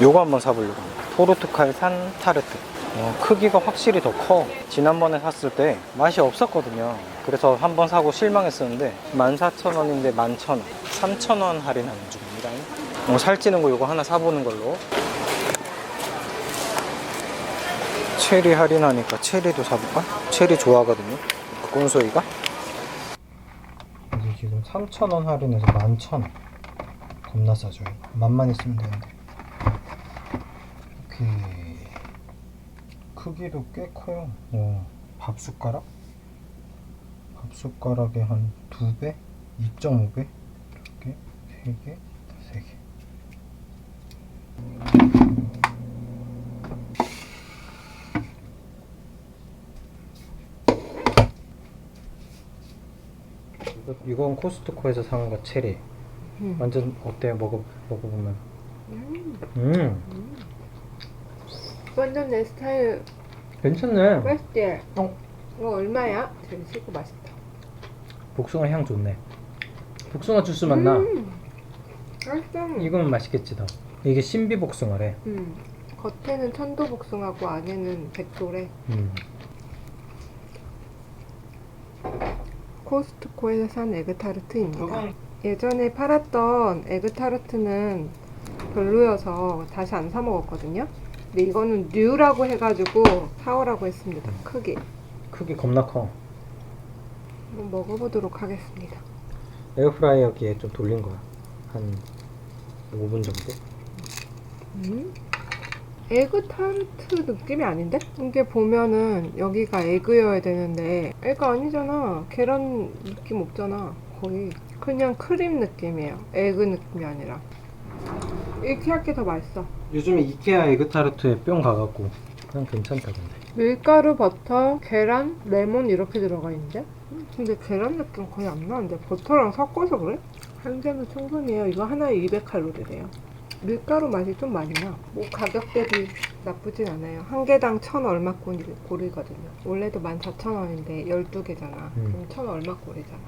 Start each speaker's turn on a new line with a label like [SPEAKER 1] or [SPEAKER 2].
[SPEAKER 1] 요거 한번 사보려고 합니다. 포르투갈 산 타르트. 어, 크기가 확실히 더 커. 지난번에 샀을 때 맛이 없었거든요. 그래서 한 번 사고 실망했었는데 14,000원인데 11,000원. 3,000원 할인하는 중입니다. 어, 살찌는 거 요거 하나 사보는 걸로. 체리 할인하니까 체리도 사볼까? 체리 좋아하거든요. 꼰소이가. 지금 3,000원 할인해서 11,000원. 겁나 싸죠. 맛만 있으면 되는데. 오케이. 크기도 꽤 커요. 어, 밥 숟가락? 밥 숟가락에 한 두 배? 2.5배? 이렇게 세 개, 세 개. 이건 코스트코에서 산 거 체리.
[SPEAKER 2] 음.
[SPEAKER 1] 완전 어때요? 먹어 먹어보면.
[SPEAKER 2] 음.
[SPEAKER 1] 음,
[SPEAKER 2] 완전 내 스타일
[SPEAKER 1] 괜찮네.
[SPEAKER 2] 맛있지?
[SPEAKER 1] 어.
[SPEAKER 2] 이거 얼마야? 되게 시고 맛있다.
[SPEAKER 1] 복숭아 향 좋네. 복숭아 주스 맛나.
[SPEAKER 2] 음. 맛있어.
[SPEAKER 1] 이거면 맛있겠지 더. 이게 신비 복숭아래.
[SPEAKER 2] 음. 겉에는 천도복숭아고 안에는 백도래.
[SPEAKER 1] 음.
[SPEAKER 2] 코스트코에서 산 에그타르트입니다. 예전에 팔았던 에그타르트는 별로여서 다시 안 사 먹었거든요. 근데 이거는 뉴라고 해가지고 사오라고 했습니다. 크게
[SPEAKER 1] 크기 겁나 커.
[SPEAKER 2] 한번 먹어보도록 하겠습니다.
[SPEAKER 1] 에어프라이어기에 좀 돌린 거야. 한 5분 정도?
[SPEAKER 2] 음? 에그타르트 느낌이 아닌데? 이게 보면은 여기가 에그여야 되는데 에그 아니잖아. 계란 느낌 없잖아. 거의 그냥 크림 느낌이에요. 에그 느낌이 아니라. 이렇게 할게 더 맛있어.
[SPEAKER 1] 요즘에 이케아 에그타르트에 뿅 가갖고 그냥 괜찮다 근데.
[SPEAKER 2] 밀가루, 버터, 계란, 레몬 이렇게 들어가 있는데? 음, 근데 계란 느낌 거의 안 나는데 버터랑 섞어서 그래? 한 개는 충분해요. 이거 하나에 200칼로리래요. 밀가루 맛이 좀 많이 나. 뭐 가격 대비 나쁘진 않아요. 한 개당 천 얼마 꼴이- 꼴이거든요. 원래도 14,000원인데 12개잖아.
[SPEAKER 1] 음.
[SPEAKER 2] 그럼 천 얼마 꼴이잖아.